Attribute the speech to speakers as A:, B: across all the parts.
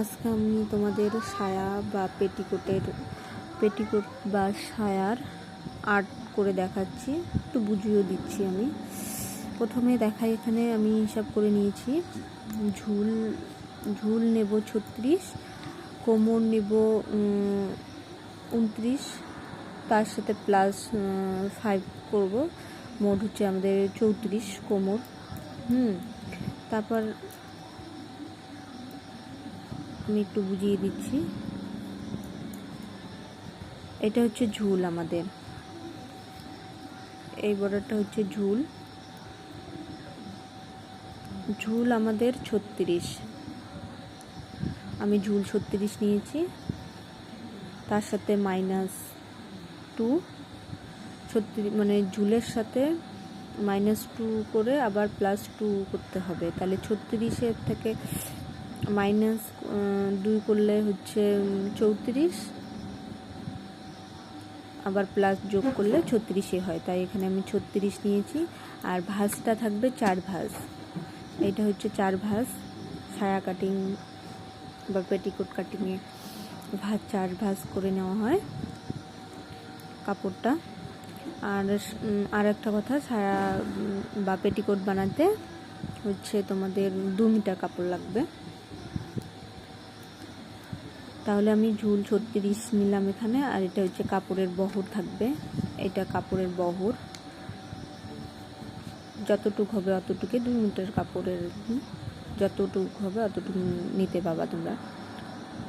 A: আজকে আমি তোমাদের সায়া বা পেটিকোটের, পেটিকোট বা সায়ার আর্ট করে দেখাচ্ছি। একটু বুঝিয়ে দিচ্ছি আমি। প্রথমে দেখাই, এখানে আমি হিসাব করে নিয়েছি। ঝুল ঝুল নেব ছত্রিশ, কোমর নেব উনত্রিশ, তার সাথে প্লাস ফাইভ করব। মোট হচ্ছে আমাদের চৌত্রিশ কোমর। হুম, তারপর আমি একটু বুঝিয়ে দিচ্ছি। এটা হচ্ছে ঝুল আমাদের। এই বর্ডারটা হচ্ছে ঝুল। ঝুল আমাদের ছত্রিশ। আমি ঝুল ছত্রিশ নিয়েছি। তার সাথে মাইনাস টু। ছত্রিশ মানে ঝুলের সাথে মাইনাস টু করে আবার প্লাস টু করতে হবে। তাহলে ছত্রিশের থেকে মাইনাস দুই করলে হচ্ছে চৌত্রিশ। আবার প্লাস যোগ করলে ছত্রিশে হয়, তাই এখানে আমি ছত্রিশ নিয়েছি। আর ভাঁজটা থাকবে চার ভাঁজ। এইটা হচ্ছে চার ভাঁজ, ছায়া কাটিং বা পেটিকোট কাটিংয়ে ভাঁজ, চার ভাঁজ করে নেওয়া হয় কাপড়টা। আর আর একটা কথা, ছায়া বা পেটিকোট বানাতে হচ্ছে তোমাদের দু মিটার কাপড় লাগবে। তাহলে আমি ঝুল ছত্রিশ নিলাম এখানে, আর এটা হচ্ছে কাপড়ের বহর থাকবে। এটা কাপড়ের বহর। যতটুক হবে অতটুকু দুই মিটার কাপড়ের যতটুক হবে অতটুকু নিতে পাবা তোমরা।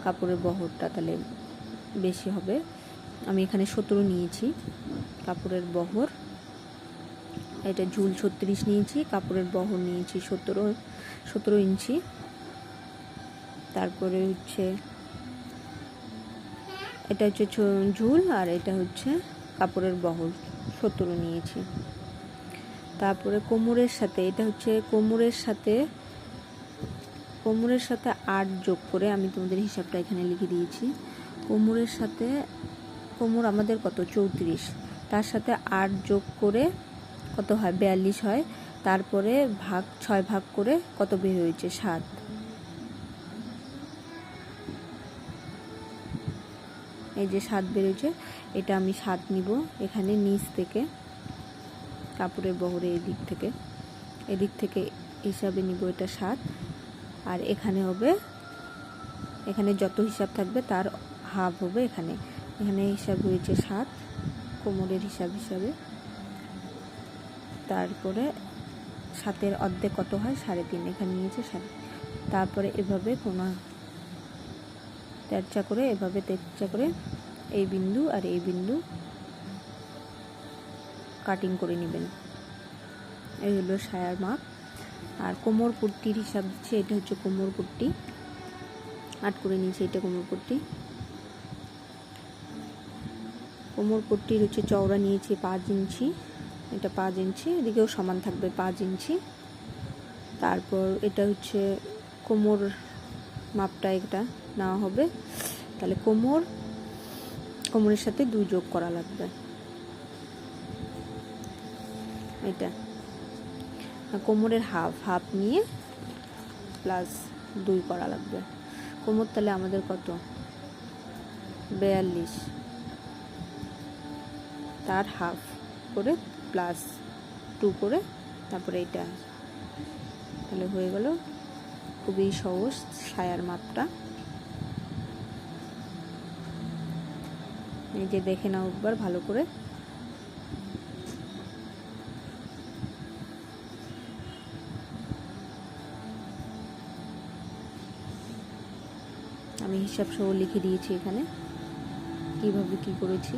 A: কাপড়ের বহরটা তাহলে বেশি হবে। আমি এখানে সতেরো নিয়েছি কাপড়ের বহর। এটা ঝুল ছত্রিশ নিয়েছি, কাপড়ের বহর নিয়েছি সতেরো সতেরো ইঞ্চি। তারপরে হচ্ছে এটা হচ্ছে ঝুল আর এটা হচ্ছে কাপড়ের বহর সতেরো নিয়েছি। তারপরে কোমরের সাথে, এটা হচ্ছে কোমরের সাথে কোমরের সাথে আট যোগ করে আমি তোমাদের হিসাবটা এখানে লিখে দিয়েছি। কোমরের সাথে, কোমর আমাদের কত? চৌত্রিশ। তার সাথে আট যোগ করে কত হয়? বিয়াল্লিশ হয়। তারপরে ভাগ, ছয় ভাগ করে কত বের হয়েছে? সাত। এই যে সাত বেরোচ্ছে, এটা আমি সাত নিব এখানে নিচ থেকে, কাপড়ের বহরে এদিক থেকে। এদিক থেকে হিসাবে নিব এটা সাত আর এখানে হবে, এখানে যত হিসাব থাকবে তার হাফ হবে এখানে। এখানে হিসাব হয়েছে সাত কোমরের হিসাব হিসাবে। তারপরে সাতের অর্ধেক কত হয়? সাড়ে তিন, এখানে নিয়েছে সাড়ে তারপরে এভাবে কোনো তেরচা করে, এভাবে তেরচা করে এই বিন্দু আর এই বিন্দু কাটিং করে নেবেন। এই হলো সায়ার মাপ। আর কোমর পট্টির হিসাব দিচ্ছে, এটা হচ্ছে কোমর পট্টি। আট করে নিয়েছি, এটা কোমর পট্টি। কোমর পট্টির হচ্ছে চওড়া নিয়েছি পাঁচ ইঞ্চি। এটা পাঁচ ইঞ্চি, এদিকেও সমান থাকবে পাঁচ ইঞ্চি। তারপর এটা হচ্ছে কোমর মাপটা এটা নেওয়া হবে। তাহলে কোমর, কোমরের সাথে দুই যোগ করা লাগবে। এটা। কোমরের হাফ হাফ নিয়ে প্লাস দুই করা লাগবে। কোমর তাহলে আমাদের কত? বেয়াল্লিশ। তার হাফ করে প্লাস টু করে তারপরে এটা। তাহলে হয়ে গেল খুবই সহজ সায়ার মাপটা এই যে দেখে নাও একবার ভালো করে। আমি হিসাব সহ লিখে দিয়েছি এখানে। কীভাবে কি করেছি?